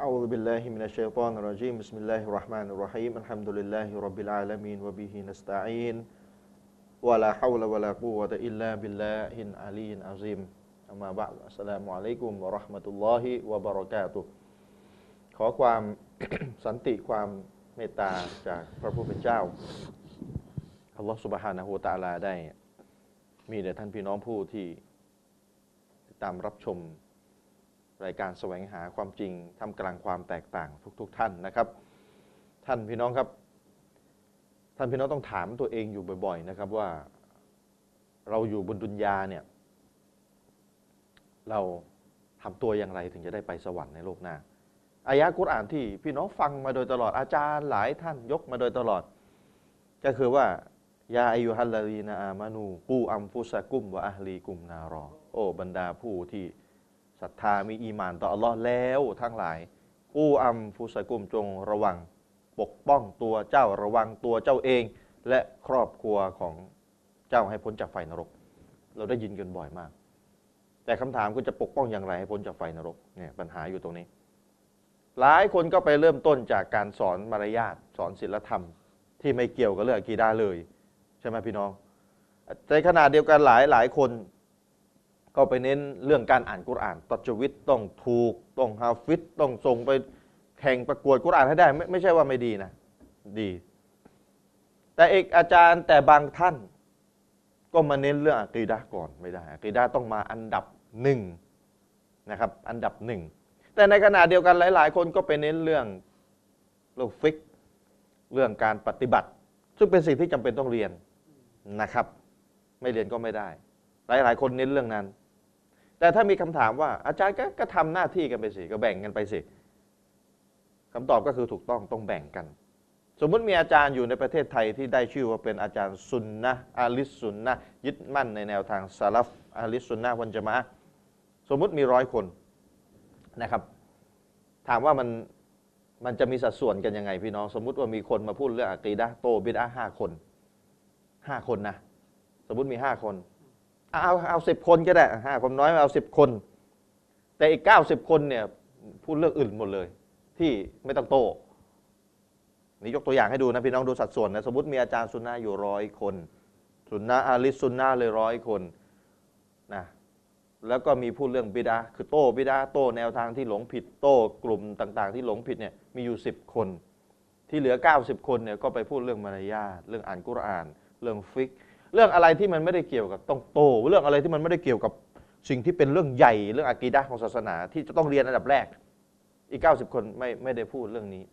أعوذ بالله من الشيطان الرجيم بسم الله الرحمن الرحيم الحمد لله رب العالمين وبه نستعين ولا حول ولا قوة إلا بالله العلي العظيم أما بعد السلام عليكم ورحمة الله وبركاته ขอความ สันติความเมตตาจากพระผู้เป็นเจ้าอัลลอฮฺสุบฮานะฮูวะตะอาลาได้ มีแด่ท่านพี่น้องผู้ที่ติดตามรับชม รายการแสวงหาความจริงทำกลางความแตกต่างทุกๆท่านนะครับ ท่านพี่น้องครับ ท่านพี่น้องต้องถามตัวเองอยู่บ่อย ๆ นะครับว่าเราอยู่บนดุนยาเนี่ยเราทำตัวอย่างไรถึงจะได้ไปสวรรค์ในโลกหน้าอายะกุรอานที่พี่น้องฟังมาโดยตลอดอาจารย์หลายท่านยกมาโดยตลอด ก็คือว่ายาอายุฮัลลารีนาอามานู กูอัมฟุสะกุมวะอัลลีกุมนารอ โอ้บรรดาผู้ที่ ศรัทธามีอีมานต่ออัลลอฮ์แล้วทั้งหลาย กู้อัมฟุสะกุมจงระวังปกป้องตัวเจ้าระวังตัวเจ้าเอง และครอบครัวของเจ้าให้พ้นจากไฟนรก เราได้ยินกันบ่อยมาก แต่คำถามคือจะปกป้องอย่างไรให้พ้นจากไฟนรกเนี่ยปัญหาอยู่ตรงนี้ หลายคนก็ไปเริ่มต้นจากการสอนมารยาทสอนศีลธรรม ที่ไม่เกี่ยวกับเรื่องกีดาเลย ใช่ไหมพี่น้องในขณะเดียวกันหลายหลายคน ก็ไปเน้นเรื่องการอ่านกุรอานตัจวิตต้องถูกต้องฮาฟิตต้องส่งไปแข่งประกวดกุรอานให้ได้ไม่ไม่ใช่ว่าไม่ดีนะ ดี แต่เอกอาจารย์แต่บางท่าน ก็มาเน้นเรื่องอะกีดะห์ก่อนไม่ได้อะกีดะห์ต้องมาอันดับหนึ่งนะครับอันดับหนึ่งแต่ในขณะเดียวกันหลาย ๆ คนก็ไปเน้นเรื่องเรื่องฟิกเรื่องการปฏิบัติ ซึ่งเป็นสิ่งที่จำเป็นต้องเรียนนะครับ ไม่เรียนก็ไม่ได้ หลาย ๆ คนเน้นเรื่องนั้น แต่ถ้ามีคำถามว่าอาจารย์ก็กทำหน้าที่กันไปสิก็แบ่งกันไปสิคำตอบก็คือถูกต้องต้องแบ่งกัน สมมุติมีอาจารย์อยู่ในประเทศไทยที่ได้ชื่อว่าเป็นอาจารย์ซุนนะอาลิสซุนนะยึดมั่นในแนวทางซาลฟอาลิสซุนนะวันจะมาสมมุติมีร้อยคนนะครับ ถามว่ามันมันจะมีสัดส่วนกันยังไงพี่น้อง สมมุติว่ามีคนมาพูดเรื่องอะกีดะโตบิดะห้าคนห้าคนนะ สมมุติมีห้าคน เอาเอาสิบคนก็ได้ห้าคนน้อยเอาสิบคน แต่อีกเก้าสิบคนเนี่ยพูดเรื่องอื่นหมดเลย ที่ไม่ต้องโตนี่ยกตัวอย่างให้ดูนะพี่น้องดูสัดส่วนนะสมมติมีอาจารย์ซุนนะอยู่ร้อยคนซุนนะอาลิสซุนนะเลยร้อยคนนะแล้วก็มีพูดเรื่องบิดาคือโต้บิดาโต้แนวทางที่หลงผิดโต้กลุ่มต่าง ๆ ที่หลงผิดเนี่ยมีอยู่ 10 คน ที่เหลือ 90 คนเนี่ยก็ไปพูดเรื่องมารยาทเรื่องอ่านกุรอาน เรื่องฟิก เรื่องอะไรที่มันไม่ได้เกี่ยวกับต้องโต เรื่องอะไรที่มันไม่ได้เกี่ยวกับสิ่งที่เป็นเรื่องใหญ่เรื่องอะกีดะของศาสนา ที่จะต้องเรียนอันดับแรก อีก 90 คนไม่ไม่ได้พูดเรื่องนี้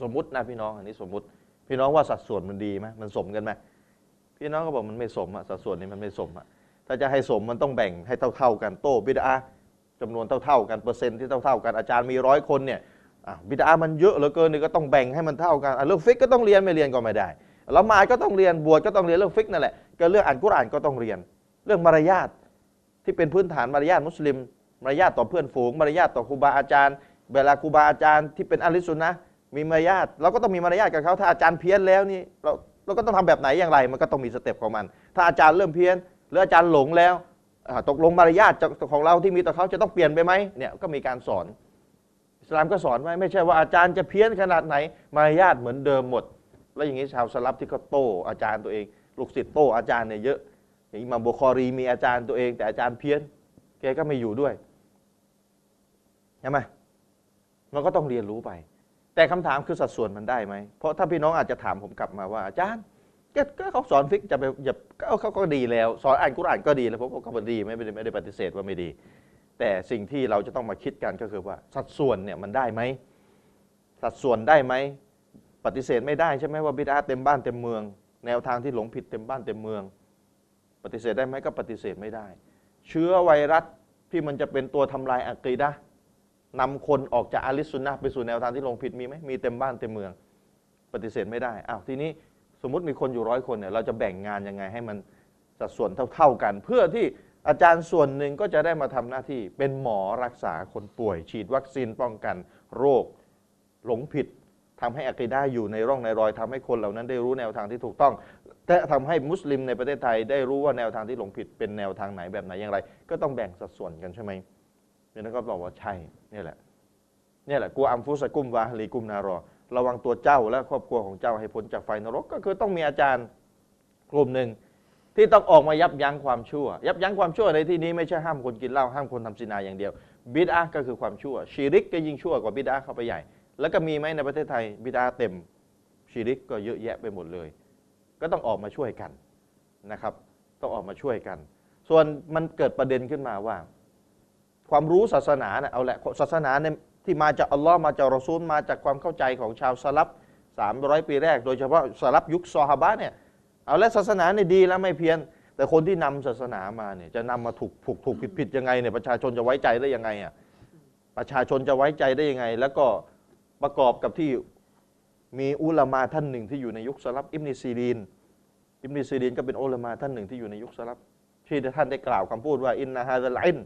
สมมตินะพี่น้องอันนี้สมมติพี่น้องว่าสัดส่วนมันดีไหมมันสมกันไหมพี่น้องก็บอกมันไม่สมอะสัดส่วนนี้มันไม่สมอะถ้าจะให้สมมันต้องแบ่งให้เท่า ๆ กันโตบิดาจำนวนเท่าๆกันเปอร์เซ็นต์ที่เท่าๆกันอาจารย์มีร้อยคนเนี่ยบิดามันเยอะเหลือเกินนี่ก็ต้องแบ่งให้มันเท่ากันเรื่องฟิกก็ต้องเรียนไม่เรียนก็ไม่ได้ ละหมาดก็ต้องเรียนบวชก็ต้องเรียนเรื่องฟิกนั่นแหละก็เรื่องอ่านกุรอานก็ต้องเรียน เรื่องมารยาทที่เป็นพื้นฐานมารยาทมุสลิม มารยาทต่อเพื่อนฝูง มารยาทต่อครูบาอาจารย์ เวลาครูบาอาจารย์ที่เป็นอลิสุนนะมีมารยาทเราก็ต้องมีมารยาทกับเขาถ้าอาจารย์เพี้ยนแล้วนี่เราเราก็ต้องทำแบบไหนอย่างไร มันก็ต้องมีสเต็ปของมัน ถ้าอาจารย์เริ่มเพี้ยนหรืออาจารย์หลงแล้วตกลงมารยาทของเราที่มีต่อเขาจะต้องเปลี่ยนไปไหมเนี่ยก็มีการสอนอิสลามก็สอนไว้ไม่ใช่ว่าอาจารย์จะเพี้ยนขนาดไหนมารยาทเหมือนเดิมหมด แล้วอย่างนี้ชาวสลับที่เขาโต้อาจารย์ตัวเอง ลูกศิษย์โต้อาจารย์เนี่ยเยอะ อย่างอิหมาบุคอรีมีอาจารย์ตัวเอง แต่อาจารย์เพี้ยนแกก็ไม่อยู่ด้วยใช่ไหมมันก็ต้องเรียนรู้ไป แต่คำถามคือสัดส่วนมันได้ไหมเพราะถ้าพี่น้องอาจจะถามผมกลับมาว่าอาจารย์ก็เขาสอนฟิกจะไปอย่าเขาก็ดีแล้ว สอนอ่านกุรอานก็ดีแล้วผมก็ดีไม่ได้ไม่ได้ปฏิเสธว่าไม่ดี แต่สิ่งที่เราจะต้องมาคิดกันก็คือว่า สัดส่วนเนี่ยมันได้ไหมสัดส่วนได้ไหม ปฏิเสธไม่ได้ใช่ไหมว่าบิดาเต็มบ้านเต็มเมือง แนวทางที่หลงผิดเต็มบ้านเต็มเมือง ปฏิเสธได้ไหมก็ปฏิเสธไม่ได้ เชื้อไวรัสที่มันจะเป็นตัวทำลายอักีดะนำคนออกจากอาลิสุนนะไปสู่แนวทางที่หลงผิดมีไหมมีเต็มบ้านเต็มเมือง ปฏิเสธไม่ได้อ้าวทีนี้สมมติมีคนอยู่ร้อยคนเนี่ยเราจะแบ่งงานยังไงให้มันสัดส่วนเท่าๆกัน เพื่อที่อาจารย์ส่วนหนึ่งก็จะได้มาทำหน้าที่เป็นหมอรักษาคนป่วย ฉีดวัคซีนป้องกันโรคหลงผิด ทำให้อักีดาอยู่ในร่องในรอยทำให้คนเหล่านั้นได้รู้แนวทางที่ถูกต้องและทำให้มุสลิมในประเทศไทยได้รู้ว่าแนวทางที่หลงผิดเป็นแนวทางไหนแบบไหนอย่างไร ก็ต้องแบ่งสัดส่วนกันใช่ไหมเนี่ยก็บอกว่าใช่นี่แหละเนี่ยแหละกูอัมฟุสกุมวะฮลีกุมนารอ ระวังตัวเจ้าและครอบครัวของเจ้าให้พ้นจากไฟนรก ก็คือต้องมีอาจารย์กลุ่มหนึ่งที่ต้องออกมายับยั้งความชั่ว ยับยั้งความชั่วในที่นี้ไม่ใช่ห้ามคนกินเหล้าห้ามคนทำซินาอย่างเดียว บิดาก็คือความชั่วชีริกก็ยิ่งชั่วกว่าบิดาเข้าไปใหญ่ แล้วก็มีไหมในประเทศไทยบิดาเต็มชีริกก็เยอะแยะไปหมดเลย ก็ต้องออกมาช่วยกันนะครับ ต้องออกมาช่วยกัน ส่วนมันเกิดประเด็นขึ้นมาว่า ความรู้ศาสนาเนี่ยเอาแหละศาสนาเนี่ยที่มาจากอัลลอฮ์มาจากรอซูลมาจากความเข้าใจของชาวสลับ300 ปีแรก โดยเฉพาะสลับยุคซอฮาบะเนี่ยเอาและศาสนาเนี่ยดีแล้วไม่เพี้ยน แต่คนที่นำศาสนามาเนี่ยจะนำมาถูกถูกถูกผิดผิดยังไงเนี่ยประชาชนจะไว้ใจได้ยังไงอะประชาชนจะไว้ใจได้ยังไง แล้วก็ ประกอบกับที่มีอุลามาท่านหนึ่งที่อยู่ในยุคสลับอิบนิซีรีนอิบนิซีรีนก็เป็นอุลามาท่านหนึ่งที่อยู่ในยุคสลับที่ท่านได้กล่าวคำพูดว่าอินนาฮาซัลอิน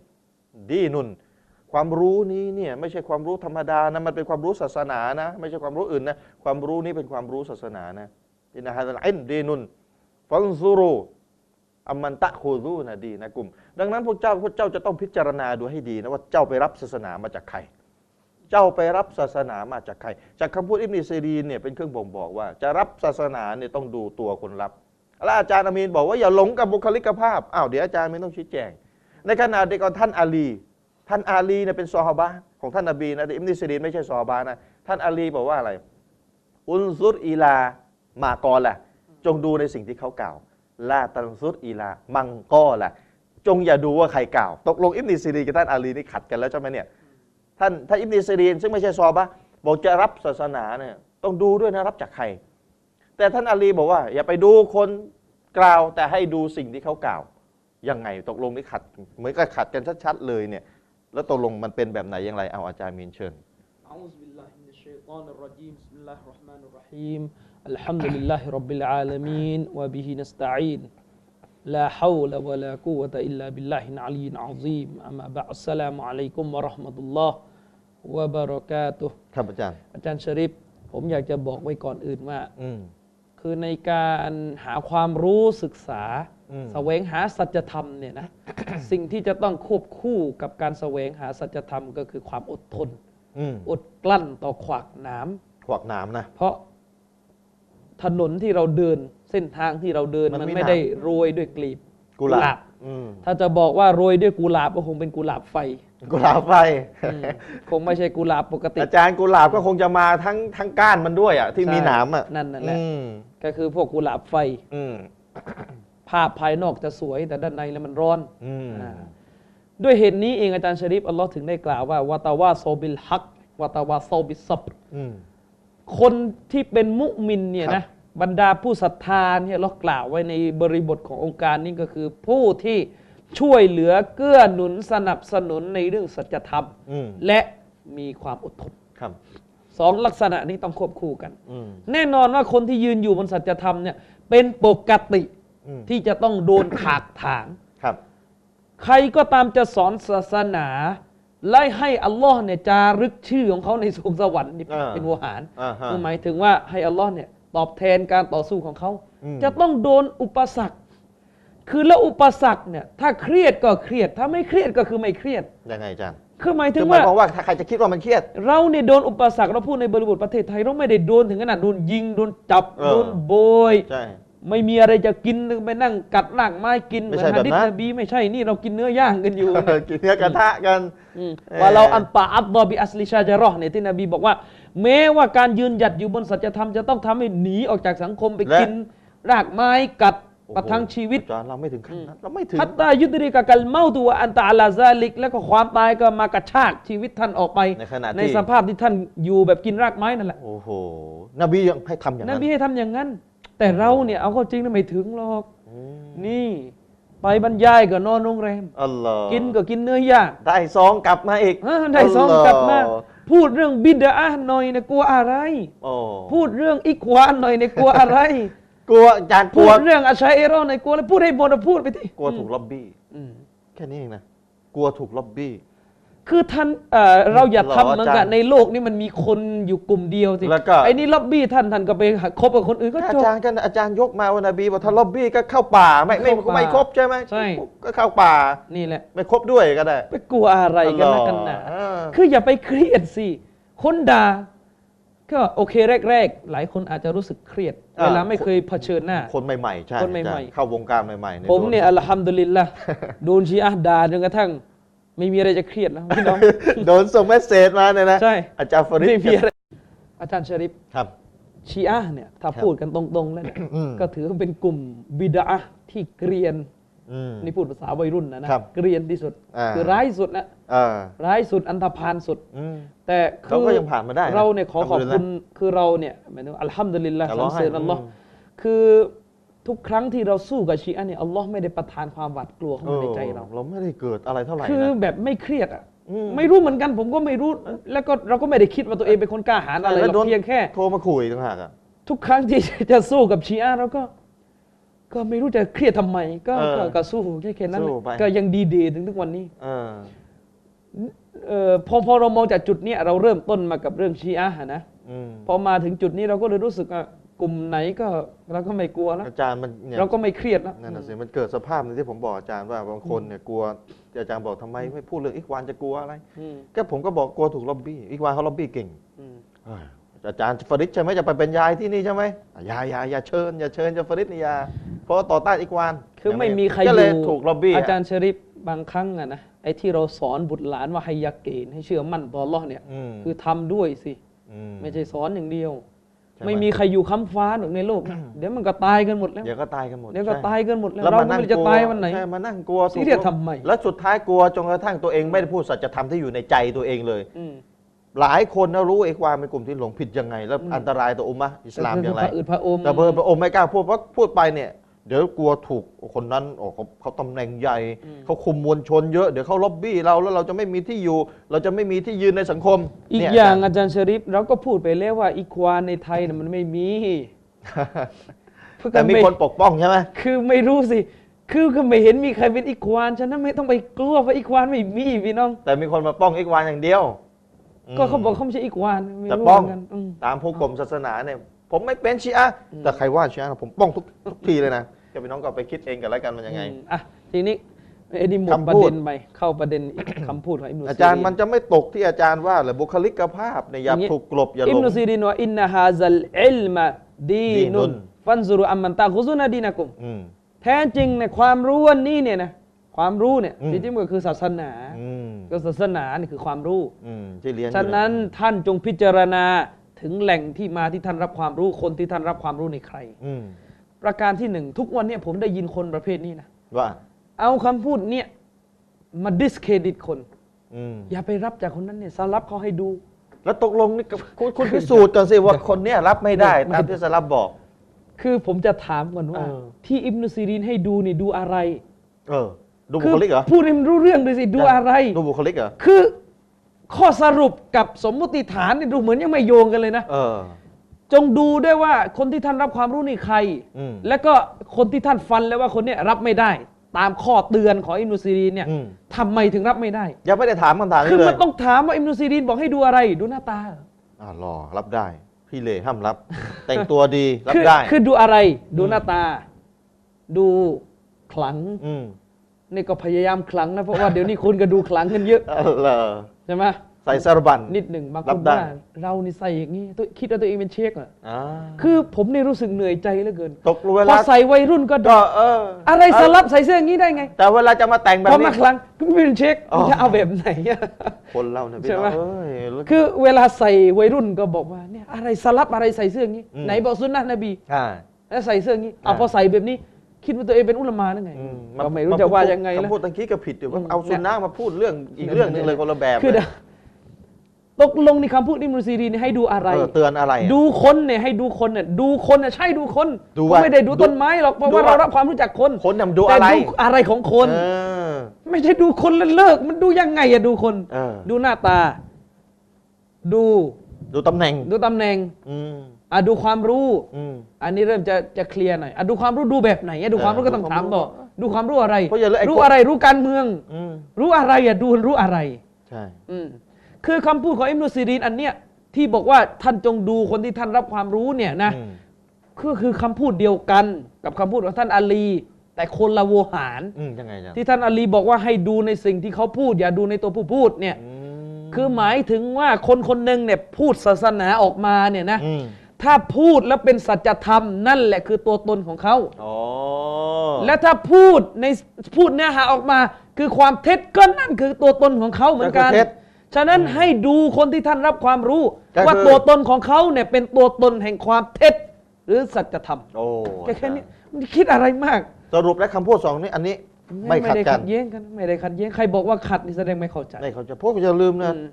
ดีนุนความรู้นี้เนี่ยไม่ใช่ความรู้ธรรมดานะมันเป็นความรู้ศาสนานะ ไม่ใช่ความรู้อื่นนะความรู้นี้เป็นความรู้ศาสนานะอินนาฮาซัลอินดีนุนฟันซูรูอัมมันตะโครูนะดีนะกลุ่ม ดังนั้นพวกเจ้าพวกเจ้าจะต้องพิจารณาดูให้ดีนะว่าเจ้าไปรับศาสนามาจากใคร เจ้าไปรับศาสนามาจากใคร จากคำพูดอิบนิซีรีนเนี่ยเป็นเครื่องบ่งบอกว่า จะรับศาสนาเนี่ยต้องดูตัวคนรับ แล้วอาจารย์อามีนบอกว่าอย่าหลงกับบุคลิกภาพ อ้าวเดี๋ยวอาจารย์ไม่ต้องชี้แจง ในขณะเดียวกันท่านอาลี ท่านอาลีเนี่ยเป็นซอฮาบะของท่านนบีนะอิบนิซีรีนไม่ใช่ซอฮาบะนะ ท่านอาลีบอกว่าอะไร อุนซุรอีลามากอละจงดูในสิ่งที่เขากล่าวลาตันซุรอีลามังกอละจงอย่าดูว่าใครกล่าว ตกลงอิบนิซีรีนกับท่านอาลีนี่ขัดกันแล้วใช่ไหมเนี่ย ท่านท่านอิบนิซีรีนซึ่งไม่ใช่ซอฮาบะห์บอกจะรับศาสนาเนี่ยต้องดูด้วยนะรับจากใคร แต่ท่านอาลีบอกว่า อย่าไปดูคนกล่าว แต่ให้ดูสิ่งที่เขากล่าว ยังไงตกลงนี่ขัดเหมือนกับขัดกันชัดๆเลยเนี่ย แล้วตกลงมันเป็นแบบไหนอย่างไรเอาอาจารย์มีนเชิญ أعوذ بالله من الشيطان الرجيم بسم الله الرحمن الرحيم الحمد لله رب العالمين وبه نستعين ลา حول ولا قوة إلا بالله ลลาบิลลาฮินอาลีนอาซีมอามาบะอัสสลามุอะลัยกุมวครับอาจารย์ อาจารย์ชริปผมอยากจะบอกไว้ก่อนอื่นว่าคือในการหาความรู้ศึกษาอืแสวงหาสัจธรรมเนี่ยนะ สิ่งที่จะต้องควบคู่กับการแสวงหาสัจธรรมก็คือความอดทนออดกลั้นต่อขวากหนามขวากหนามนะ เพราะ ถนนที่เราเดินเส้นทางที่เราเดินมันมันมีไม่หนามได้โรยด้วยกลีบกุหลากุหลาบบอืมถ้าจะบอกว่าโรยด้วยกุหลาบก็คงเป็นกุหลาบไฟ กุหลาบไฟอืมคงไม่ใช่กุหลาบปกติ อาจารย์กุหลาบก็คงจะมาทั้งทั้งก้านมันด้วยอะที่มีใช่หนามอะนั่นนั่นแหละอืมก็คือพวกกุหลาบไฟอืมภาพภายนอกจะสวยแต่ด้านในแล้วมันร้อนอืมอ่าด้วยเหตุนี้เองอาจารย์ชริปอัลลอฮ์ถึงได้กล่าวว่าวาตาวาโซบิลฮักวาตาวาโซบิสซับรอืม คนที่เป็นมุมินเนี่ยครับนะบรรดาผู้ศรัทธาเนี่ยเรากล่าวไว้ในบริบทขององค์การนี้ก็คือ ผู้ที่ช่วยเหลือเกื้อหนุนสนับสนุนในเรื่องสัจธรรมอืมและมีความอดทนครับสองลักษณะนี้ต้องควบคู่กันอืมแน่นอนว่าคนที่ยืนอยู่บนสัจธรรมเนี่ยเป็นปกติอืมที่จะต้องโดนถากถางครับใครก็ตามจะสอนศาสนา ไล่ให้อัลลอฮ์เนี่ยจารึกชื่อของเขาในสวงสวรรค์นี่อ่าเป็นวหารอ่าฮะนั่นหมายถึงว่าให้อัลลอฮ์เนี่ยตอบแทนการต่อสู้ของเขาอืมจะต้องโดนอุปสรรค คือแล้วอุปสรรคเนี่ยถ้าเครียดก็เครียด ถ้าไม่เครียดก็คือไม่เครียดยังไงอาจารย์คือหมายถึคืงอหมายว่าความว่าถ้าใครจะคิดว่ามันเครียด เราเนี่ยโดนอุปสรรคเราพูดในบริบทประเทศไทยเราไม่ได้โดนถึงขนาดโดนยิงโดนจับเออโดนโบยใช่ ไม่มีอะไรจะกินไปนั่งกัดรากไม้กินเหไม่มือนใช่ฮะดิษแบบนั้นนบีไม่ใช่นี่เรากินเนื้อย่างกันอยู่กินเนื้อกระทะกันอืมเอ่อว่าเราอันตาอับดอบิอัสลิชาจารอห์เนี่ยที่นบีบอกว่า แม้ว่าการยืนหยัดอยู่บนสัจธรรมจะต้องทำให้หนีออกจากสังคมไปกินรากไม้กัดประทังชีวิตอาจารย์เราไม่ถึงขั้นนั้นเราไม่ถึงฮัตตายุดริกะกัลเมาตัวอันตาอัลาซาลิก แล้วก็ความตายก็มากระชากชีวิตท่านออกไป ในขณะที่สภาพที่ท่านอยู่แบบกินรากไม้นั่นแหละโอ้โหนบียังให้ทำอย่างนนั้นบีให้ทำอย่างนั้น แต่เราเนี่ยเอาเข้าจริงนะไม่ถึงหรอกอืมนี่ไปบรรยายก็นอนโรงแรมอัลลอฮ์กินก็กินเนื้อย่างได้ซองกลับมาอีกฮะได้ซองกลับมาอัลลอฮ์พูดเรื่องบิดาหน่อยนะกลัวอะไรโอ้พูดเรื่องอิควานหน่อยนะกลัวอะไร กลัวอาจารย์กพูลัวดเรื่องอาชัยเอรอนหน่อยกลัวอะไรพูดให้หมดอะพูดไปที่กลัวถูกล็อบบี้อืมแค่นี้เองนะกลัวถูกล็อบบี้ คือท่านเอ่อเราอย่าเหรอทำเหมือนอากัจาบรย์ในโลกนี้มันมีคนอยู่กลุ่มเดียวสิแล้วก็ ไอ้นี่ล็อบบี้ท่านท่านก็ไปคบกับคนอื่นก็อาจบ จารย์กันอาจารย์ยกมาว่านบีบอกถ้าล็อบบี้ก็เข้าป่าไม่ไม่เข้าป่าไม่ครบใช่ไหมใช่ ก็เข้าป่านี่แหละ ไม่ครบด้วยก็ได้ ไปกลัวอะไรกันนะกันหนาอัลลอฮ์คืออย่าไปเครียดสิ คนด่าก็โอเคแรกๆ หลายคนอาจจะรู้สึกเครียดอ่าเวลาไม่เคยเผชิญหน้า คนใหม่ๆใช่คนใหม่ๆ อาจารย์เข้าวงการใหม่ๆผมเนี่ยโดอัลฮัมดุลิลละ โดนชีอะห์ด่าจนกระทั่ง ไม่มีอะไรจะเครียดแล้วพี่น้อง โดนส่งเมสเซจมาเนี่ยนะใช่ อาจารย์ฟริดไม่มีอะไรอาจารย์ชริปครับ ชีอะห์เนี่ยถ้าครับพูดกันตรงๆแล้วเนี่ยอืม ก็ถือว่าเป็นกลุ่มบิดาอะห์ที่เกรียนอืม นี่พูดภาษาวัยรุ่นนะนะครับเกรียนที่สุดอ่า คือร้ายสุดนะอ่าร้ายสุดอันธพาลสุด อืม แต่คืเขาก็ยังผ่านมาได้นะเราเนี่ยขอขอบอัลฮัคุมณดุลิลละคือเราเนี่ยหมายถึงอัลฮัมดุลิลละอัลสลรอรฮ์เสริญให้อัลลอฮ์อืม คือ ทุกครั้งที่เราสู้กับชีอะห์เนี่ยอัลลอฮ์ไม่ได้ประทานความหวาดกลัวเข้ามาในใจเรา เราไม่ได้เกิดอะไรเท่าไหร่คือนะแบบไม่เครียดอะอืมไม่รู้เหมือนกันผมก็ไม่รู้ แล้วก็เราก็ไม่ได้คิดว่าตัวเองเป็นคนกล้าหาญอะไรหรแล้อวโดกนเพียงแค่ โทรมาคุยต่างหากอะทุกครั้งที่จะสู้กับชีอะห์เราก็ ก็ไม่รู้จะเครียดทำไม ก็เออก็ก็สู้แค่แค่นั้น สู้ไป ก็ยังดีเดย์ถึงทุกวันนี้ เออ เออพอพอเรามองจากจุดเนี้ยเราเริ่มต้นมากับเรื่องชีอะห์อะนะ อืม พอมาถึงจุดนี้เราก็เลยรู้สึกว่า กลุ่มไหนก็เราก็ไม่กลัวแล้ว อาจารย์มันเนี่ยเราก็ไม่เครียดแล้ว นั่นน่ะสิมันเกิดสภาพในที่ผมบอกอาจารย์ว่าบางคนเนี่ยกลัวที่อาจารย์บอกทำไมไม่พูดเรื่องอีกวานจะกลัวอะไรอืม ก็ผมก็บอกกลัวถูกล็อบบี้อีกวานเขาล็อบบี้เก่งอืมเอ้ยอาจารย์ฟริดใช่ไหมจะไปเป็นยายที่นี่ใช่ไหมอะอยาอยาอย่าเชิญอย่าเชิญจะฟริดนี่อยาเพราะว่าต่อต้านอีกวานคือไม่มีใครก็อเลยยู่ถูกล็อบบี้อาจารย์ชริปบางครั้งอะนะไอ้ที่เราสอนบุตรหลานว่าให้ยักเกณฑ์ให้เชื่อมั่นต่ออัลเลอฮ์เนี่ยอืมคือทำด้วยสิมไม่ใช่สอนอย่างเดียวใช่ ไหมไม่มีใครอยู่ค้ำฟ้าหรอกในโลกนะเดี๋ยวมันก็ตายกันหมดแล้วเดี๋ยวก็ตายกันหมดเดี๋ยวก็ใช่ตายกันหมดแล้วแล้วเรามาก็นั่งไม่รู้จะกลัวตายวันไหนใช่มานั่งกลัวซีเรียสทำไมแล้วสุดท้ายกลัวจนกระทั่งตัวเองไม่ได้พูดสัจธรรมที่อยู่ในใจตัวเองเลยอืมหลายคนนะรู้ไอ้ความเป็นกลุ่มที่หลงผิดยังไง แล้วอันตรายต่ออุมมะห์อิสลามอย่างไรพระอืดพระอมแต่เบอร์พระองค์ไม่กล้าพูดเพราะพูดไปเนี่ย เดี๋ยวกลัวถูกคนนั้นโอ้เขาเขาตำแหน่งใหญ่ เขาคุมมวลชนเยอะ เดี๋ยวเขาล็อบบี้เราแล้วเราจะไม่มีที่อยู่ เราจะไม่มีที่ยืนในสังคม อีกเนี่อย่างจรอาจารย์ชริปเราก็พูดไปแล้วว่าอีควานในไทยน่ะมันไม่มีแต่มีคนปกป้องใช่ไหมคือไม่รู้สิคือก็ไม่เห็นมีใครเป็นอีควานฉะนั้นไม่ต้องไปกลัวว่าอีควานไม่มีพี่น้อง แต่มีคนมาป้องอีกวานอย่างเดียว ก็เขาบอกมเขาไม่ใช่อีควานไม่แต่รู้ป้องเหมือนกันอืมตามผู้กรมศาสนาเนี่ย ผมไม่เป็นชีอะห์แต่ใครว่าชีอะห์ผมป้องทุกทุกทีเลยนะก็พี่น้องก็ไปคิดเองกันแล้วกันมันยังไง อืมอะทีนี้ไอ้นี่หมดคำประพูดเด็นไปเข้าประเด็นอีก คำพูดของอิมนุอาซีจารย์รีมันจะไม่ตกที่อาจารย์ว่าเลยบุคลิกภาพเนี่ยอย่าอย่างงี้ถูกกลบอย่าหอิลมงนุซีรีนว่าอินนาฮาซัลอิลมาดีดีนุนุน นฟันซุรุอัมมันตาคุซุนาดีนะกุม อืม แท้จริงในยความรู้อันนี้เนี่ยนะความรู้เนี่ยอืม จริงๆมันก็คือศาสนาอืมก็ศาสนานี่คือความรู้ อืมที่เรียนอยู่ฉะนั้นท่านจงพิจารณา ถึงแหล่งที่มาที่ท่านรับความรู้คนที่ท่านรับความรู้ในใคร อืมประการที่หนึ่งทุกวันเนี่ยผมได้ยินคนประเภทนี้นะว่า เอาคำพูดเนี่ยมาดิสเครดิตคน อืม อย่าไปรับจากคนนั้นเนี่ยสลับเขาให้ดู แล้วตกลงนี่คุณคุณพิสูจน์กันสิว่าคนเนี้ยรับไม่ได้ไม่ตามที่สลับบอก คือผมจะถามก่อนว่า เออ ที่อิบนุซีรีนให้ดูนี่ดูอะไรเออ ดูบุคลิกเหรอพูดให้มันรู้เรื่องด้วยสิดูอะไร ดูบุคลิกเหรอ คือ ข้อสรุปกับสมมติฐานเนี่ยดูเหมือนยังไม่โยงกันเลยนะเออ จงดูด้วยว่าคนที่ท่านรับความรู้นี่ใคร อืม แล้วก็คนที่ท่านฟันแล้วว่าคนเนี้ยรับไม่ได้ ตามข้อเตือนของอิบนุซีรีนเนี่ยอืม ทำไมถึงรับไม่ได้ ยังไม่ได้ถามคำถามคืนี้อเลมันยต้องถามว่าอิบนุซีรีนบอกให้ดูอะไร ดูหน้าตาอ่ารอรับได้ พี่เลห้ามรับ แต่งตัวดีรับคือได้คือดูอะไร ดูหน้าตา ดูขลัง อืม นี่ก็พยายามขลังนะ เพราะว่าเดี๋ยวนี้คนก็ดูขลังกันเยอะเออเหรอใช่ไหมใส่สารบันนิดหนึ่งบางครันบได้ว่าเรานี่ใส่อย่างนี้ตัวคิดว่าตัวเองเป็นเชคเหรออ่าคือผมนี่รู้สึกเหนื่อยใจเหลือเกิน ตกเวพอลาใส่วัยรุ่นก็ก็เอออะอะไรสลับใส่เสื้ออย่างนี้ได้ไง แต่เวลาจะมาแต่งแบบพอนี้มาคลังก็ไม่เป็นเช็คอ๋อจะเอาแบบไหนอะคนเราเนี่ยพี่ใช่น้ไหมองเอ้ยแล้วคือเวลาใส่วัยรุ่นก็บอกว่าเนี่ยอะไรสลับอะไรใส่เสื้ออย่างนี้อืมไหนบอกสุนนะนบีอ่าแล้วใส่เสื้ออย่างนี้เอาอ่าพอใส่แบบนี้ คิดว่าตัวเองเป็นอุลามาหรือไงอืมก็ไม่รู้จะว่ายังไงแล้วคำพูดตะกี้ก็ผิดอยู่ว่าอืมเอาซุนนะมาพูดเรื่องอีกเรื่องหนึงเลยคนละแบบคือเลยตกลงในคำพูดอิมรุซีรีนให้ดูอะไรเออเตือนอะไรอะดูคนเนี่ยให้ดูคนเนี่ยดูคนเนี่ยใช่ดูคนดูก็ว่าไม่ได้ดูต้นไม้หรอกเพราะดูว่าว่าเรารับความรู้จักคน คนนำดูแต่อะไรดูอะไรของคนเออไม่ใช่ดูคนแล้วเลิก มันดูยังไงอะดูคนเออดูหน้าตา ดู ดูตำแหน่ง ดูตำแหน่ง อืมอะดูความรู้อืมอันนี้เริ่มจะจะเคลียร์หน่อยอะดูความรู้ดูแบบไหนอะดูความรู้เออก็ต้องถามต่อดูความรู้อะไรเพราะอย่าเลยไอ้รู้คนอะไรรู้การเมืองอืมรู้อะไรอะดูรู้อะไรใช่อืมคือคำพูดของอิมนุซีรีนอันเนี้ยที่บอกว่าท่านจงดูคนที่ท่านรับความรู้เนี่ยนะอืมก็คือคำพูดเดียวกันกับคำพูดของท่านอาลี แต่คนละโวหารอืมยังไงจ๊ะที่ท่านอาลีบอกว่าให้ดูในสิ่งที่เขาพูด อย่าดูในตัวผู้พูดเนี่ยอืมคือหมายถึงว่าคนคนหนึ่งเนี่ยพูดศาสนาออกมาเนี่ยนะอืม ถ้าพูดแล้วเป็นสัจธรรมนั่นแหละคือตัวตนของเขา อ๋อ และถ้าพูดในพูดเนื้อหาออกมา คือความเท็จก็นั่นคือตัวตนของเขาเหมือนกัน ก็คือเท็จฉะนั้นให้ดูคนที่ท่านรับความรู้ ก็คือ ว่าตัวตนของเขาเนี่ยเป็นตัวตนแห่งความเท็จ หรือสัจธรรมโอ้แค่แค่นี้มันคิดอะไรมาก สรุปแล้วคำพูดสองนี้อันนี้ไม่ขัดได้กัขัน ดแย้งกัน ไม่ได้ขัดแย้งใครบอกว่าขัดนี่แสดงไม่เข้าใจ ไม่เขาใจะพวกอย่าลืมนะ อืม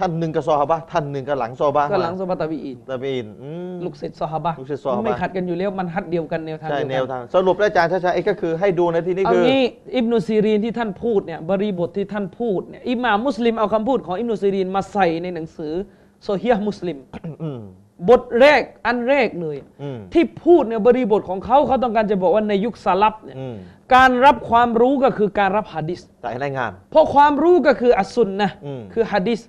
ท่านหนึ่งกับซอฮาบะห์ท่านหนึ่งกับหลังซอฮาบะห์ก็หลังซอบาตาบีอินตะบีนอืมลูกศิษย์ซอฮาบะห์ลูกศิษย์ซอฮาบะห์ไม่ขัดกันอยู่แล้วมันฮัดเดียวกันแนวทางใช่เดียวแนกัวนทางสรุปแล้วอาจารย์ช้าๆเอ้ก็คือให้ดูในที่นี้เอาคืองี้อิบนุซีรีนที่ท่านพูดเนี่ยบริบทที่ท่านพูดเนี่ยอิหม่ามมุสลิมเอาคำพูดของอิบนุซีรีนมาใส่ในหนังสือโซเฮียมุสลิมอืมบทแรกอันแรกเลยอืมที่พูดเนี่ยบริบทของเขาเขาต้องการจะบอกว่าในยุคสลับเนี่ยอืมการรับความรู้ก็คือการรับฮะดิษแต่ในงาน เพราะความรู้ก็คืออัสซุนนะห์อืมคือฮะดิษ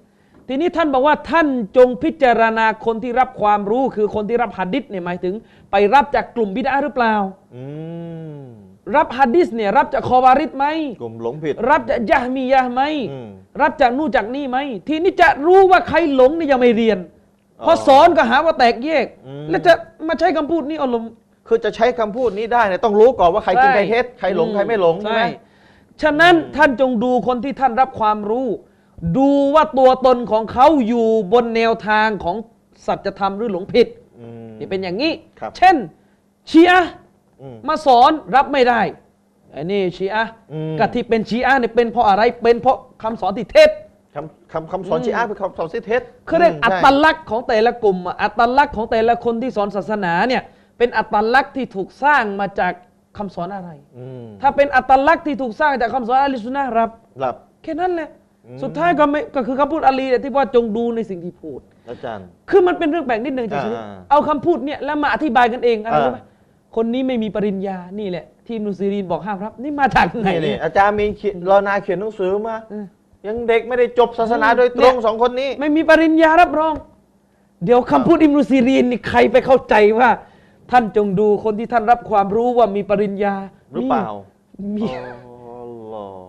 ทีนี้ท่านบอกว่าท่านจงพิจารณาคนที่รับความรู้คือคนที่รับฮะดิษเนี่ยหมายถึง ไปรับจากกลุ่มบิดาหรือเปล่าอืมรับฮะดิษเนี่ยรับจากคอวาริดไหมกลุ่มหลงผิด รับจากยะฮ์มียะห์ไหมอืมรับจากนู่นจากนี่ไหมทีนี้จะรู้ว่าใครหลงนี่ยังไม่เรียนอ๋อพอสอนก็หาว่าแตกแยกอืมแล้วจะมาใช้คำพูดนี้อารมณ์คือจะใช้คำพูดนี้ได้เนี่ยต้องรู้ก่อนว่าใครจริงใครเท็จใครหลงใครไม่หลงใช่ไหมฉะนั้นท่านจงดูคนที่ท่านรับความรู้ ดูว่าตัวตนของเขาอยู่บนแนวทางของสัจธรรมหรือหลงผิดอืม นี่เป็นอย่างนี้ ครับ เช่น ชีอะห์อืม มาสอนรับไม่ได้ไอ้นี่ชีอะห์อืม กับที่เป็นชีอะห์เนี่ยเป็นเพราะอะไรเป็นเพราะคำสอนที่เท็จ คำคำคำสอนชีอะห์เป็นคำสอนที่เท็จเขาเรียกมอัใช่ตลักษณ์ของแต่ละกลุ่มอะอัตลักษณ์ของแต่ละคนที่สอนศาสนาเนี่ยเป็นอัตลักษณ์ที่ถูกสร้างมาจากคำสอนอะไร อืมถ้าเป็นอัตลักษณ์ที่ถูกสร้างจากคำสอนอะลิสุนนะห์รับ หลับ แค่นั้นแหละอืม สุดท้ายก็ไม่ก็คือคำพูดอาลีเนี่ยที่ว่าจงดูในสิ่งที่พูด อาจารย์ คือมันเป็นเรื่องแปลกนิดนึงจริงอ่าๆเอาคำพูดเนี่ยแล้วมาอธิบายกันเองอะไรอ่า รู้ไหมคนนี้ไม่มีปริญญานี่แหละ ที่อิบนุซีรีนบอกห้ามรับ นี่มาจากไหนนี่นี่เนี่ยอาจารย์มีเขียนรอนาเขียนหนังสือมา เออ ยังเด็กไม่ได้จบศาสนาอืมโดยตรงเนี่ยสองคนนี้ ไม่มีปริญญารับรอง เดี๋ยวคำพูดอิบนุซีรีนนี่ใครไปเข้าใจว่า ท่านจงดูคนที่ท่านรับความรู้ว่ามีปริญญาหรือเปล่า มีอ๋อเหรอ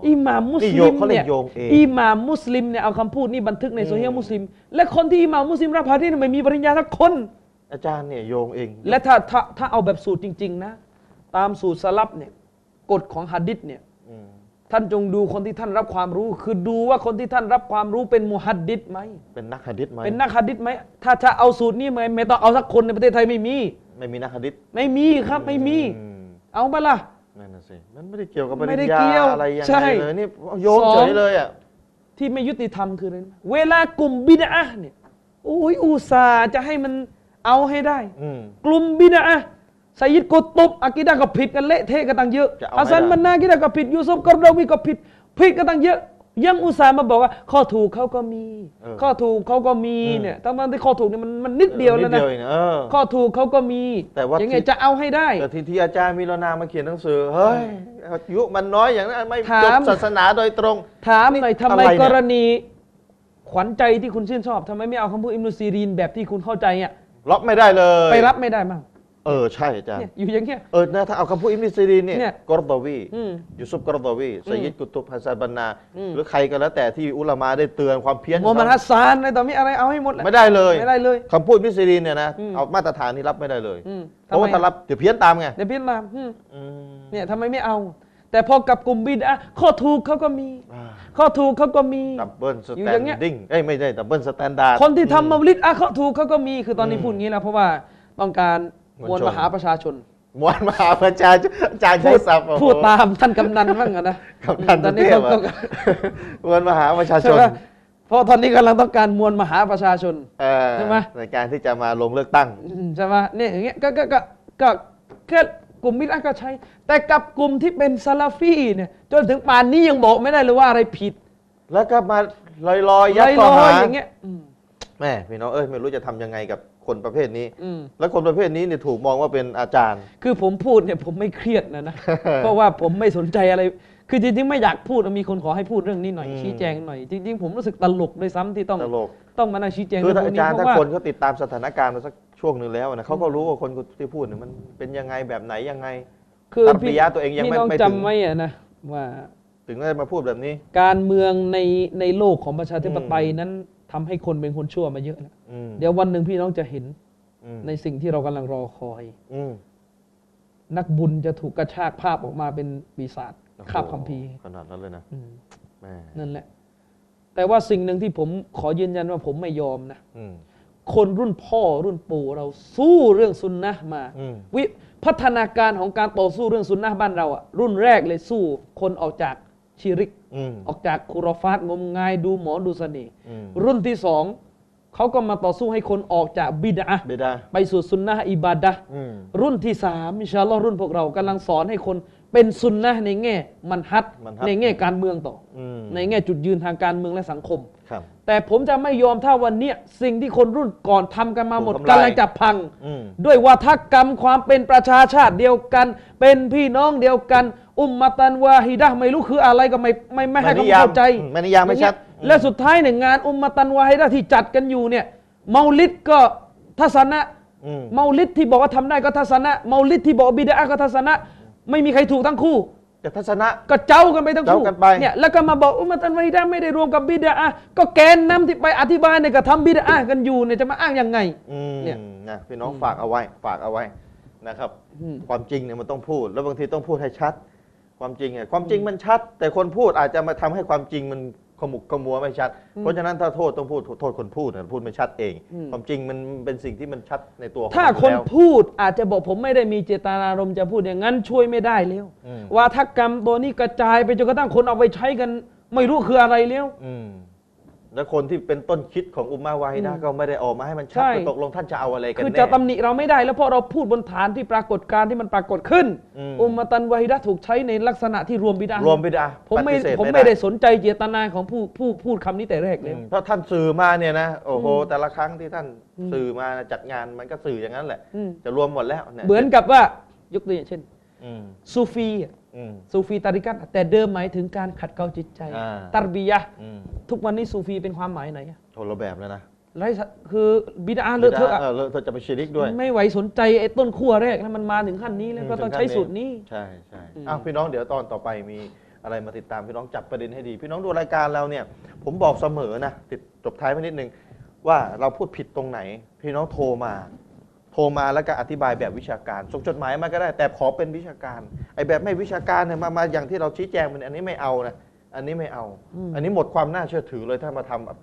อิหม่ามมุสนี่โยลิงมเขาเรียเนี่กยโยงเอง อิหม่ามมุสลิมเนี่ยเอาคำพูดนี้บันทึกในโซเฮียมุสลิม และคนที่อิหม่ามมุสลิมรับฮะดีษเนี่ยไม่มีปริญญาสักคน อาจารย์เนี่ยโยงเอง และถ้าถ้าถ้าเอาแบบสูตรจริง ๆ นะ ตามสูตรสลับเนี่ยกฎของฮะดิษเนี่ยอืมท่านจงดูคนที่ท่านรับความรู้ คือดูว่าคนที่ท่านรับความรู้เป็นมุฮัดดิษไหมเป็นนักหะดิษไหมเป็นนักฮะดิษไหมถ้าถ้าเอาสูตรนี้ไหมไม่ต้องเอาสักคนในประเทศไทยไม่มี ไม่มีนักหะดิษไม่มีครับไม่มี อืมเอาปะล่ะ นั่นน่ะสิมันไม่ได้เกี่ยวกับปไม่ริได้ญญาเกี่ยวอะไรยังใช่ไงเลยนี่โยงสองเฉยเลยอะที่ไม่ยุติธรรมคืออะไรรู้ไหมเวลากลุ่มบิดอะห์เนี่ยโอ้ยอุตส่าห์จะให้มันเอาให้ได้ อืม กลุ่มบิดอะห์ไซยิดกุตุบอากิดะห์ก็ผิดกันเละเทะกันตั้งเยอะจะเอาฮัสซันให้ได้มันนากิดะห์ก็ผิดยูซุฟกอรดาวีก็ผิดผิดกันตั้งเยอะ ยังอุตส่าห์มาบอกว่า ข้อถูกเขาก็มี เออข้อถูกเขาก็มีอืม เนี่ยทั้งที่ข้อถูกเนี่ยมันมันนิดเดียวแล้วนินะเองเออ ข้อถูกเขาก็มีแต่ว่ายังไงที่ จะเอาให้ได้ แต่ทีที่อาจารย์มีรนามาเขียนหนังสือ เฮ้ยอายุมันน้อยอย่างนั้นไม่ถาม จบศาสนาโดยตรง ถามหน่อยทำไมอะไรเนี่ย กรณี ขวัญใจที่คุณชื่นชอบทำไมไม่เอาคำพูดอิมนุซีรีนแบบที่คุณเข้าใจอะรับไม่ได้เลยไปรับไม่ได้มั้ง เออใช่อาจารย์ เนี่ยอยู่อย่างเงี้ย เออนะถ้าเอาคำพูดอิมนิซีรีนเนี่ยเนี่ยกอรดาวีอืมยูซุฟกอรดาวีสยิดกุตุบฮัสซันบันนา อืม หรือใครก็แล้วแต่ที่อุลามาได้เตือนความเพี้ยนโมฮัมหมัดฮัสซานอะไรต่อมีอะไรเอาให้หมดแหละไม่ได้เลยไม่ได้เลย คำพูดอิมนิซีรีนเนี่ยนะอืม เอามาตรฐานนี้รับไม่ได้เลย อืมเพราะว่าทำไมถ้ารับเดี๋ยวเพี้ยนตามไงเดี๋ยวพี่ตามอืมอืมเนี่ยทำไมไม่เอา แต่พอกับกลุ่มบิดอะข้อถูกเขาก็มี อ่าข้อถูกเขาก็มี ดับเบิลสอยู่แตอนย่างเงี้ย ดิ้งเอ้ยไม่ใช่ดับเบิลสแตนดาร์ด คนที่ทำมาลิดอะข้อถูกเขาก็มี คือตอนนี้อืม พูดงี้แล้วเพราะว่าต้องการ มวลชนมวลมหาประชาชน มวลมหาประชาชนอาจารย์ใช้พูดศัพท์โอ้โหพูดตามท่านกำนันบ้างอะนะกำนันตอนนี้เทพเขาอะก็มวลมหาประชาชใช่นไหมเพราะตอนนี้กำลังต้องการมวลมหาประชาชนเอ่อใช่ไหมในการที่จะมาลงเลือกตั้งอืมใช่ไหมเนี่ยอย่างเงี้ยก็ก็ก็ก็แค่กลุ่มมิดอะก็ใช้ แต่กับกลุ่มที่เป็นซาลาฟีเนี่ยจนถึงป่านนี้ยังบอกไม่ได้เลยว่าอะไรผิด แล้วก็มาลอยๆยยัดลข้ออหายๆอย่างเงี้ยอืมแม่พี่น้องเอ้ยไม่รู้จะทำยังไงกับ คนประเภทนี้ อืม แล้วคนประเภทนี้เนี่ยถูกมองว่าเป็นอาจารย์ คือผมพูดเนี่ยผมไม่เครียดนะนะ เพราะว่าผมไม่สนใจอะไร คือจริงๆไม่อยากพูดมีคนขอให้พูดเรื่องนี้หน่อยอืม ชี้แจงหน่อยจริงๆผมรู้สึกตลกด้วยซ้ำที่ต้องตลกต้องมานั่งชี้แจงคือเรื่ถ้าองพวอากจารย์นี้เพถ้าราะว่าคนเขาติดตามสถานการณ์มาสักช่วงหนึ่งแล้วนะเขาก็รู้ว่าคนที่พูดเนี่ยมันเป็นยังไงแบบไหนยังไง คือตัดปิยะตัวเองยังพี่ไม่น้องไม่ถึง จำไว้อะนะว่าตถึงได้มาพูดแบบนี้ การเมืองในในโลกของประชาธิปไตยอืมนั้น ทำให้คนเป็นคนชั่วมาเยอะแล้วอืมเดี๋ยววันหนึ่งพี่น้องจะเห็นอืมในสิ่งที่เรากำลังรอคอยอืมนักบุญจะถูกกระชากภาพออกมาเป็นปีศาจคาบคัมภีร์ขนาดนั้นเลยนะอืมแม่นั่นแหละ แต่ว่าสิ่งหนึ่งที่ผมขอยืนยันว่าผมไม่ยอมนะอืมคนรุ่นพ่อรุ่นปู่เราสู้เรื่องซุนนะห์มาอืมวิพัฒนาการของการต่อสู้เรื่องซุนนะห์บ้านเราอะรุ่นแรกเลยสู้คนออกจาก ชิริกอืมออกจากคุรอฟาตงมงายดูหมอดูเสน่ห์อืมรุ่นที่สองเขาก็มาต่อสู้ให้คนออกจากบิดาเบดาไปสู่ซุนนะห์อิบาดะห์อืมรุ่นที่สามอินชาอัลลอฮ์รุ่นพวกเรากำลังสอนให้คนเป็นซุนนะห์ในแง่มันฮัดมันฮัดในแง่การเมืองต่ออืมในแง่จุดยืนทางการเมืองและสังคมครับแต่ผมจะไม่ยอมถ้าวันเนี้ยสิ่งที่คนรุ่นก่อนทำกันมาหมดถูกทำลายกำลังจะพังอืมด้วยวาทกรรมความเป็นประชาชาติเดียวกัน เป็นพี่น้องเดียวกัน อุมมาตันวาฮิดะห์ไม่รู้คืออะไรก็ไม่ไม่ไม่ให้ไม่นิคำยามเข้าใจอืมไม่นิยามไม่ชัดองเงี้ยและสุดท้ายเนี่ยงานอุมมาตันวาฮิดะห์ที่จัดกันอยู่เนี่ยเมาลิดก็ทัศนะอืมเมาลิดที่บอกว่าทำได้ก็ทัศนะเมาลิดที่บอกว่าบิดาก็ทัศนะ ไม่มีใครถูกทั้งคู่แต่ทัศนะก็เจ้ากันไปทั้งคู่เจ้ากันไปเนี่ยแล้วก็มาบอกอุมมาตันวาฮิดะห์ไม่ได้รวมกับบิดาก็แกนนำที่ไปอธิบายเนี่ยก็ทำบิดากันอยู่เนี่ยจะมาอ้างยังไงอืมเนี่ยนะพี่น้องฝากเอาไว้ฝากเอาไว้นะครับอืมความจริงเนี่ยมันต้องพูด แล้วบางทีต้องพูดให้ชัด ความจริงเนี่ยความจริงมันชัด แต่คนพูดอาจจะมาทำให้ความจริงมันขมุกขมัวไม่ชัด เพราะฉะนั้นถ้าโทษต้องพูดโทษคนพูดนะพูดไม่ชัดเองอืมความจริงมันเป็นสิ่งที่มันชัดในตัวของถ้ามัคนแล้วพูดอาจจะบอกผมไม่ได้มีเจตนารมณ์จะพูดอย่างนั้นช่วยไม่ได้แล้วอืมวาทกรรมตัวนี้กระจายไปจนกระทั่งคนเอาไปใช้กัน ไม่รู้คืออะไรแล้วอืม แล้วคนที่เป็นต้นคิดของอุมมาวาฮิดะห์ก็ไม่ได้ออกมาให้มันชัดใช่ ว่าตกลงท่านจะเอาอะไรกันคือแน่ จะตำหนิเราไม่ได้แล้วเพราะเราพูดบนฐานที่ปรากฏการณ์ที่มันปรากฏขึ้นอืมอุมมะตันวาฮิดะห์ถูกใช้ในลักษณะที่รวมบิดา รวมบิดาผมไม่ปฏิเสธผมไม่ได้สนใจเจตนาของผู้ผู้พูดคำนี้แต่แรกเลยอืมเพราะท่านสื่อมาเนี่ยนะโอ้โหอืมแต่ละครั้งที่ท่านอืมสื่อมาจัดงานมันก็สื่ออย่างนั้นแหละ อืม จะรวมหมดแล้วยเหมือนกับว่ายกตัวอย่างเช่น อืม ซูฟีอะอืม ซูฟีตาริกัตแต่เดิมหมายถึงการขัดเกลาจิตใจอ่าตารบียะห์อืมทุกวันนี้ซูฟีเป็นความหมายไหนอะโทรแบบแล้วนะไรสะคือบิดาเลอะเทอะอะเออเลอะเธอจะไปชิริกด้วย ไม่ไหวสนใจไอ้ต้นขั้วแรกนะมันมาถึงขั้นนี้แล้วก็ต้องใช้สูตรนี้ ใช่ใช่อืมอ้าวพี่น้องเดี๋ยวตอนต่อไปมีอะไรมาติดตามพี่น้องจับประเด็นให้ดี พี่น้องดูรายการเราเนี่ย ผมบอกเสมอนะติดจบท้ายไว้นิดนึงว่าเราพูดผิดตรงไหน พี่น้องโทรมา โทรมาแล้วก็อธิบายแบบวิชาการส่งจดหมายมาก็ได้ แต่ขอเป็นวิชาการไอ้แบบไม่วิชาการเนี่ยมามาอย่างที่เราชี้แจงมันอันนี้ไม่เอานะอันนี้ไม่เอาอืมอันนี้หมดความน่าเชื่อถือเลยถ้ามาทำแบบ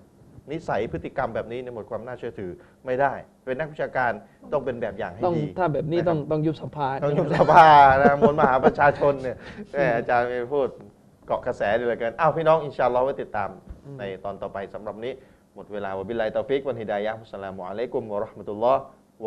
นิสัยพฤติกรรมแบบนี้เนี่ยหมดความน่าเชื่อถือไม่ได้ เป็นนักวิชาการต้องเป็นแบบอย่างให้ต้องดีถ้าแบบนี้ะคต้รัองต้องยุบสภาต้องยุบสภานะมวลมหาประชาชนเนี่ยแหมอาจารย์ไม่พูดเกาะกระแสดีเหลือเกินอ้าวพี่น้องอินชาอัลลอฮ์ไว้ติดตามในตอนต่อไปสำหรับนี้หมดเวลาวะบิลลาฮิตอฟิกวันฮิดายะฮ์มุสสลามุอะลัยกุมวะเราะห์มะตุลลอฮ์ ว